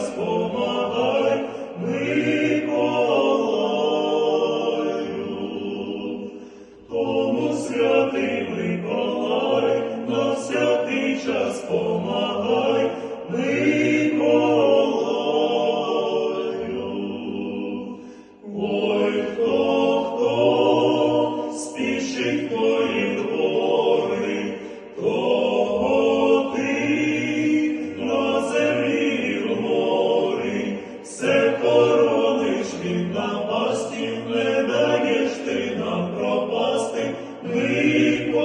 нас помагай, Миколаю. тому святий Миколай, на святий час помагай. Миколаю,